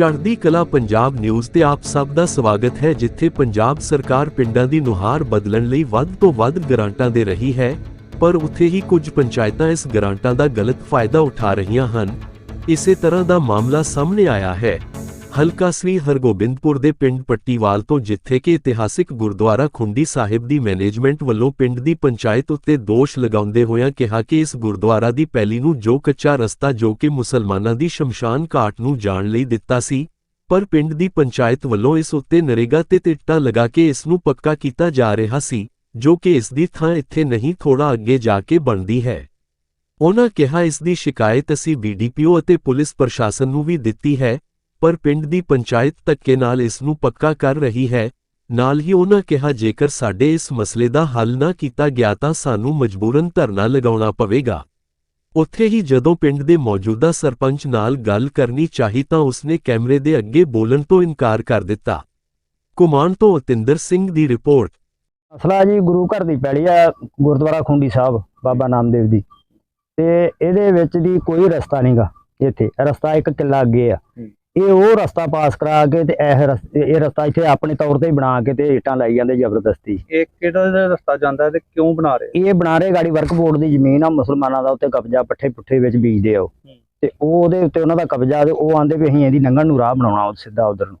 ਚੜ੍ਹਦੀ ਕਲਾ ਪੰਜਾਬ ਨਿਊਜ਼ ਤੇ ਆਪ ਸਭ ਦਾ ਸਵਾਗਤ ਹੈ, ਜਿੱਥੇ ਪੰਜਾਬ ਸਰਕਾਰ ਪਿੰਡਾਂ ਦੀ ਨੁਹਾਰ ਬਦਲਣ ਲਈ ਵੱਧ ਤੋਂ ਵੱਧ ਗ੍ਰਾਂਟਾਂ ਦੇ ਰਹੀ ਹੈ, ਪਰ ਉੱਥੇ ਹੀ ਕੁਝ ਪੰਚਾਇਤਾਂ ਇਸ ਗ੍ਰਾਂਟਾਂ ਦਾ ਗਲਤ ਫਾਇਦਾ ਉਠਾ ਰਹੀਆਂ ਹਨ। ਇਸੇ ਤਰ੍ਹਾਂ ਦਾ ਮਾਮਲਾ ਸਾਹਮਣੇ ਆਇਆ ਹੈ। ਹਲਕਾ ਸ੍ਰੀ ਹਰਗੋਬਿੰਦਪੁਰ ਦੇ ਪਿੰਡ ਪੱਟੀਵਾਲ ਤੋਂ ਜਿੱਥੇ ਕਿ ਇਤਿਹਾਸਿਕ ਗੁਰਦੁਆਰਾ ਖੁੰਡੀ ਸਾਹਿਬ ਦੀ ਮੈਨੇਜਮੈਂਟ ਵੱਲੋਂ ਪਿੰਡ ਦੀ ਪੰਚਾਇਤ ਉੱਤੇ ਦੋਸ਼ ਲਗਾਉਂਦੇ ਹੋਇਆਂ ਕਿਹਾ ਕਿ ਇਸ ਗੁਰਦੁਆਰਾ ਦੀ ਪੈਲੀ ਨੂੰ ਜੋ ਕੱਚਾ ਰਸਤਾ ਜੋ ਕਿ ਮੁਸਲਮਾਨਾਂ ਦੀ ਸ਼ਮਸ਼ਾਨ ਘਾਟ ਨੂੰ ਜਾਣ ਲਈ ਦਿੱਤਾ ਸੀ, ਪਰ ਪਿੰਡ ਦੀ ਪੰਚਾਇਤ ਵੱਲੋਂ ਇਸ ਉੱਤੇ ਨਰੇਗਾ ਤੇ ਟਿੱਟਾਂ ਲਗਾ ਕੇ ਇਸ ਨੂੰ ਪੱਕਾ ਕੀਤਾ ਜਾ ਰਿਹਾ ਸੀ, ਜੋ ਕਿ ਇਸ ਦੀ ਥਾਂ ਇੱਥੇ ਨਹੀਂ ਥੋੜਾ ਅੱਗੇ ਜਾ ਕੇ ਬਣਦੀ ਹੈ। ਉਹਨਾਂ ਕਿਹਾ ਇਸ ਦੀ ਸ਼ਿਕਾਇਤ ਅਸੀਂ ਬੀਡੀਪੀਓ ਅਤੇ ਪੁਲਿਸ ਪ੍ਰਸ਼ਾਸਨ ਨੂੰ ਵੀ ਦਿੱਤੀ ਹੈ ਪਰ ਪਿੰਡ ਦੀ ਪੰਚਾਇਤ ਧੱਕੇ ਨਾਲ ਇਸ ਨੂੰ ਪੱਕਾ ਕਰ ਰਹੀ ਹੈ। ਨਾਲ ਹੀ ਉਹਨਾਂ ਕਿਹਾ ਜੇਕਰ ਸਾਡੇ ਇਸ ਮਸਲੇ ਦਾ ਹੱਲ ਨਾ ਕੀਤਾ ਗਿਆ ਤਾਂ ਸਾਨੂੰ ਮਜਬੂਰਨ ਧਰਨਾ ਲਗਾਉਣਾ ਪਵੇਗਾ। ਉੱਥੇ ਹੀ ਜਦੋਂ ਪਿੰਡ ਦੇ ਮੌਜੂਦਾ ਸਰਪੰਚ ਨਾਲ ਗੱਲ ਕਰਨੀ ਚਾਹੀ ਤਾਂ ਉਸਨੇ ਕੈਮਰੇ ਦੇ ਅੱਗੇ ਬੋਲਣ ਤੋਂ ਇਨਕਾਰ ਕਰ ਦਿੱਤਾ। ਕੁਮਾਨ ਤੋਂ ਅਤਿੰਦਰ ਸਿੰਘ ਦੀ ਰਿਪੋਰਟ। ਮਸਲਾ ਜੀ ਗੁਰੂ ਘਰ ਦੀ ਪੈਲੀ ਆ ਗੁਰਦੁਆਰਾ ਖੁੰਡੀ ਸਾਹਿਬ ਬਾਬਾ ਨਾਮਦੇਵ ਦੀ ਤੇ ਇਹਦੇ ਵਿੱਚ ਦੀ ਕੋਈ ਰਸਤਾ ਨਹੀਂਗਾ ਇੱਥੇ। ਰਸਤਾ ਇੱਕ ਕਿੱਲਾ ਅੱਗੇ ਆ। ਇਹ ਉਹ ਰਸਤਾ ਪਾਸ ਕਰਾ ਕੇ ਤੇ ਇਹ ਰਸਤੇ ਇਹ ਰਸਤਾ ਇੱਥੇ ਆਪਣੇ ਤੌਰ ਤੇ ਬਣਾ ਕੇ ਤੇ ਇੱਟਾਂ ਲਾਈ ਜਾਂਦੇ ਜ਼ਬਰਦਸਤੀ। ਇਹ ਕਿਹੜਾ ਰਸਤਾ ਜਾਂਦਾ ਤੇ ਕਿਉਂ ਬਣਾ ਰਹੇ? ਇਹ ਬਣਾ ਰਹੇ ਗਾੜੀ ਵਰਕ ਬੋਰਡ ਦੀ ਜ਼ਮੀਨ ਆ ਮੁਸਲਮਾਨਾਂ ਦਾ ਉੱਤੇ ਕਬਜ਼ਾ ਪੱਠੇ ਪੁੱਠੇ ਵਿੱਚ ਬੀਜਦੇ ਆ। ਤੇ ਉਹ ਉਹਦੇ ਉੱਤੇ ਉਹਨਾਂ ਦਾ ਕਬਜ਼ਾ ਤੇ ਉਹ ਆਂਦੇ ਵੀ ਅਸੀਂ ਇਹਦੀ ਲੰਘਣ ਨੂੰ ਰਾਹ ਬਣਾਉਣਾ ਉਹ ਸਿੱਧਾ ਉਧਰ ਨੂੰ।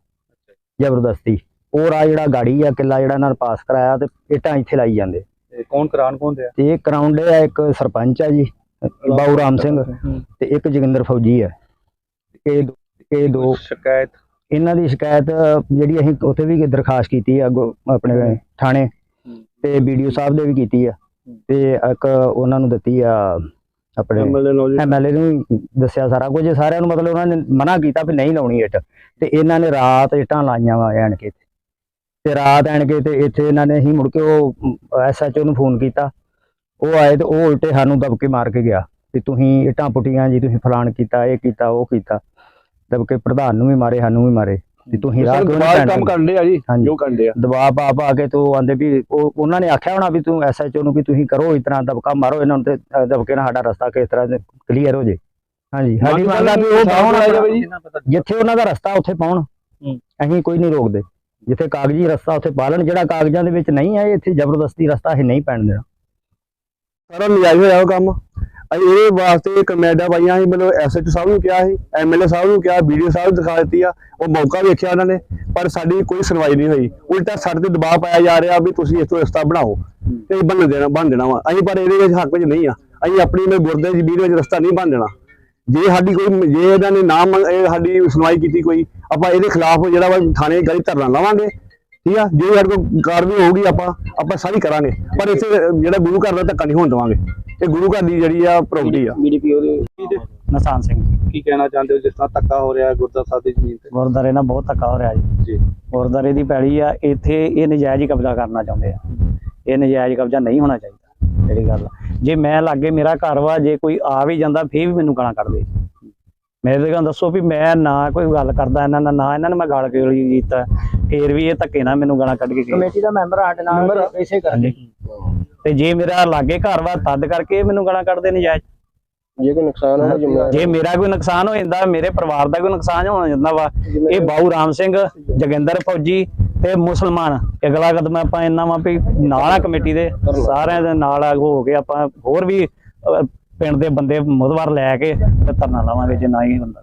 ਜ਼ਬਰਦਸਤੀ। ਉਹ ਰਾਹ ਜਿਹੜਾ ਗਾੜੀ ਆ ਕਿੱਲਾ ਜਿਹੜਾ ਇਹਨਾਂ ਨੇ ਪਾਸ ਕਰਾਇਆ ਤੇ ਇੱਟਾਂ ਇੱਥੇ ਲਾਈ ਜਾਂਦੇ। ਤੇ ਕੌਣ ਕਰਾਨ ਕੌਣ ਦਿਆ ਤੇ ਇਹ ਕਰਾਉਂਦੇ ਆ ਇੱਕ ਸਰਪੰਚ ਆ ਜੀ ਬਾਊ ਰਾਮ ਸਿੰਘ ਤੇ ਇੱਕ ਜੋਗਿੰਦਰ ਫੌਜੀ ਹੈ ਇਹ ਇਹ ਦੋ ਸ਼ਿਕਾਇਤ? ਇਹਨਾਂ ਦੀ ਸ਼ਿਕਾਇਤ ਜਿਹੜੀ ਅਸੀਂ ਉੱਥੇ ਵੀ ਦਰਖਾਸਤ ਕੀਤੀ ਆ ਆਪਣੇ ਥਾਣੇ ਤੇ ਵੀਡੀਓ ਸਾਹਿਬ ਦੇ ਵੀ ਕੀਤੀ ਆ। ਤੇ ਇੱਕ ਉਹਨਾਂ ਨੂੰ ਦਿੱਤੀ ਆ ਆਪਣੇ ਐਮਐਲਏ ਨੂੰ ਦੱਸਿਆ ਸਾਰਾ ਕੁਝ। ਸਾਰਿਆਂ ਨੂੰ ਮਤਲਬ ਉਹਨਾਂ ਨੇ ਮਨਾ ਕੀਤਾ ਵੀ ਨਹੀਂ ਲਾਉਣੀ ਇੱਟ। ਤੇ ਇਹਨਾਂ ਨੇ ਰਾਤ ਇੱਟਾਂ ਲਾਈਆਂ ਵਾ ਐਣ ਕੇ ਤੇ ਰਾਤ ਐਣ ਕੇ ਤੇ ਇੱਥੇ ਇਹਨਾਂ ਨੇ ਹੀ ਮੁੜ ਕੇ ਉਹ ਐਸਐਚਓ ਨੂੰ ਫੋਨ ਕੀਤਾ। ਉਹ ਆਏ ਤੇ ਉਹ ਉਲਟੇ ਸਾਨੂੰ ਦਬਕੇ ਮਾਰ ਕੇ ਗਿਆ ਵੀ ਤੁਸੀਂ ਇੱਟਾਂ ਪੁੱਟੀਆਂ ਜੀ ਤੁਸੀਂ ਫਲਾਣ ਕੀਤਾ ਇਹ ਕੀਤਾ ਉਹ ਕੀਤਾ। ਦਬਕੇ ਪ੍ਰਧਾਨ ਨੂੰ ਵੀ ਮਾਰੇ ਸਾਨੂੰ ਵੀ ਮਾਰੇ। ਵੀ ਤੁਸੀਂ ਰਾਹ ਕਿਉਂ ਨਹੀਂ ਕੰਮ ਪੈਣ ਕਰਦੇ ਆ ਜੀ ਜੋ ਕਰਦੇ ਆ ਦਬਾਅ ਪਾ ਪਾ ਕੇ ਤੂੰ ਆਂਦੇ ਵੀ ਉਹ ਉਹਨਾਂ ਨੇ ਆਖਿਆ ਹੋਣਾ ਵੀ ਤੂੰ ਐਸਐਚਓ ਨੂੰ ਵੀ ਤੁਸੀਂ ਕਰੋ ਇਸ ਤਰ੍ਹਾਂ ਦਬਕਾ ਮਾਰੋ ਇਹਨਾਂ ਨੂੰ ਤੇ ਦਬਕੇ ਨਾਲ ਸਾਡਾ ਰਸਤਾ ਕਿਸ ਤਰ੍ਹਾਂ ਕਲੀਅਰ ਹੋ ਜੇ। ਹਾਂਜੀ ਸਾਡੀ ਮੰਗ ਆ ਵੀ ਉਹ ਪਾਉਣ ਜਾਵੇ ਜੀ। ਜਿੱਥੇ ਉਹਨਾਂ ਦਾ ਰਸਤਾ ਉੱਥੇ ਪਾਉਣ। ਅਸੀਂ ਕੋਈ ਨਹੀਂ ਰੋਕਦੇ। ਜਿੱਥੇ ਕਾਗਜ਼ੀ ਰਸਤਾ ਉੱਥੇ ਪਾ ਲੈਣ ਜਿਹੜਾ ਕਾਗਜ਼ਾਂ ਦੇ ਵਿੱਚ ਨਹੀਂ ਹੈ ਇੱਥੇ ਜ਼ਬਰਦਸਤੀ ਰਸਤਾ ਇਹ ਨਹੀਂ ਪੈਣ ਦੇਣਾ। ਸਾਰਾ ਨਜਾਇਜ਼ ਹੋਇਆ ਉਹ ਕੰਮ। ਇਹਦੇ ਵਾਸਤੇ ਕਮੇਡਾ ਪਾਈਆਂ ਸੀ, ਮਤਲਬ ਐਸਐਚ ਸਾਹਿਬ ਨੂੰ ਕਿਹਾ ਸੀ ਐਮਐਲਏ ਸਾਹਿਬ ਨੂੰ ਕਿਹਾ ਵੀਡੀਓ ਸਾਹਿਬ ਨੂੰ ਦਿਖਾ ਦਿੱਤੀ ਆ, ਉਹ ਮੌਕਾ ਵੇਖਿਆ ਉਹਨਾਂ ਨੇ, ਪਰ ਸਾਡੀ ਕੋਈ ਸੁਣਵਾਈ ਨਹੀਂ ਹੋਈ। ਉਲਟਾ ਸਾਡੇ ਤੇ ਦਬਾਅ ਪਾਇਆ ਜਾ ਰਿਹਾ ਵੀ ਤੁਸੀਂ ਇਸ ਤੋਂ ਰਸਤਾ ਬਣਾਓ ਤੇ ਬਣ ਦੇਣਾ ਬਣ ਦੇਣਾ ਵਾ। ਅਸੀਂ ਪਰ ਇਹਦੇ ਵਿੱਚ ਹੱਕ ਵਿੱਚ ਨਹੀਂ ਆ। ਅਸੀਂ ਆਪਣੀ ਮੈਂ ਗੁਰਦੇ ਦੀ ਵੀਡੀਓ ਵਿੱਚ ਰਸਤਾ ਨਹੀਂ ਬਣ ਦੇਣਾ। ਜੇ ਸਾਡੀ ਕੋਈ, ਜੇ ਇਹਨਾਂ ਨੇ ਨਾ ਮੰਗ- ਸਾਡੀ ਸੁਣਵਾਈ ਕੀਤੀ ਕੋਈ, ਆਪਾਂ ਇਹਦੇ ਖਿਲਾਫ ਜਿਹੜਾ ਵਾ ਥਾਣੇ ਗਲੀ ਧਰਨਾ ਲਾਵਾਂਗੇ। ਠੀਕ ਆ? ਜੇ ਸਾਡੇ ਕੋਲ ਕਾਰਵਾਈ ਹੋਊਗੀ ਆਪਾਂ ਆਪਾਂ ਸਾਰੀ ਕਰਾਂਗੇ। ਪਰ ਇੱਥੇ ਜਿਹੜਾ ਗੁਰੂ ਘਰ ਦਾ ਧੱਕਾ ਨਹੀਂ ਹੋਣ ਦੇਵਾਂਗੇ। ਇਹ ਗੁਰੂ ਘਰ ਦੀ ਜਿਹੜੀ ਆ ਪ੍ਰਾਪਰਟੀ ਆ। ਨਸਾਨ ਸਿੰਘ। ਕੀ ਕਹਿਣਾ ਚਾਹੁੰਦੇ ਹੋ? ਜਿਸ ਤਰ੍ਹਾਂ ਧੱਕਾ ਹੋ ਰਿਹਾ ਗੁਰਦਾਸ ਸਾਹਿਬ ਦੀ ਜ਼ਮੀਨ ਤੇ। ਗੁਰਦਾਰੇ ਨਾਲ ਬਹੁਤ ਧੱਕਾ ਹੋ ਰਿਹਾ ਜੀ। ਜੀ। ਗੁਰਦਾਰੇ ਦੀ ਪੈਲੀ ਆ ਇੱਥੇ ਇਹ ਨਜਾਇਜ਼ ਕਬਜ਼ਾ ਕਰਨਾ ਚਾਹੁੰਦੇ ਆ। ਇਹ ਨਜਾਇਜ਼ ਕਬਜ਼ਾ ਨਹੀਂ ਹੋਣਾ ਚਾਹੀਦਾ ਜਿਹੜੀ ਗੱਲ ਆ। ਜੇ ਮੈਂ ਲਾਗੇ ਮੇਰਾ ਘਰ ਵਾ ਜੇ ਕੋਈ ਆ ਵੀ ਜਾਂਦਾ ਫੇਰ ਵੀ ਮੈਨੂੰ ਗਾਲਾਂ ਕੱਢਦੇ। ਮੇਰੇ ਤੇ ਗੱਲ ਦੱਸੋ ਵੀ ਮੈਂ ਨਾ ਕੋਈ ਗੱਲ ਕਰਦਾ ਇਹਨਾਂ ਨਾਲ ਨਾ ਇਹਨਾਂ ਨੇ ਮੈਂ ਗਾਲ ਕਿਉਂ ਕੀਤਾ। ਫੇਰ ਵੀ ਇਹ ਧੱਕੇ ਨਾਲ ਮੈਨੂੰ ਗਾਲਾਂ ਕੱਢ ਕੇ ਕਮੇਟੀ ਦਾ ਮੈਂਬਰ ਸਾਡੇ ਨਾਲ ਇਸੇ ਕਰਕੇ। ਤੇ ਜੇ ਮੇਰਾ ਲਾਗੇ ਘਰ ਵਾ ਤਦ ਕਰਕੇ ਮੈਨੂੰ ਗਾਲਾਂ ਕੱਢਦੇ ਨਜਾਇਜ਼। ਜੇ ਕੋਈ ਨੁਕਸਾਨ ਹੋਣਾ ਜ਼ਿੰਮੇਵਾਰ ਜੇ ਮੇਰਾ ਕੋਈ ਨੁਕਸਾਨ ਹੋ ਜਾਂਦਾ ਮੇਰੇ ਪਰਿਵਾਰ ਦਾ ਕੋਈ ਨੁਕਸਾਨ ਹੋ ਜਾਂਦਾ ਵਾ ਇਹ ਬਾਊ ਰਾਮ ਸਿੰਘ ਜਗਿੰਦਰ ਫੌਜੀ ਤੇ ਮੁਸਲਮਾਨ। ਅਗਲਾ ਕਦਮ ਆਪਾਂ ਇੰਨਾ ਵਾ ਵੀ ਨਾਲ ਆ ਕਮੇਟੀ ਦੇ ਸਾਰਿਆਂ ਦੇ ਨਾਲ ਆ ਹੋ ਕੇ ਆਪਾਂ ਹੋਰ ਵੀ ਪਿੰਡ ਦੇ ਬੰਦੇ ਮੁਦਵਾਰ ਲੈ ਕੇ ਤੇ ਧਰਨਾ ਲਾਵਾਂਗੇ ਜੇ ਨਾ ਹੀ ਹੁੰਦਾ।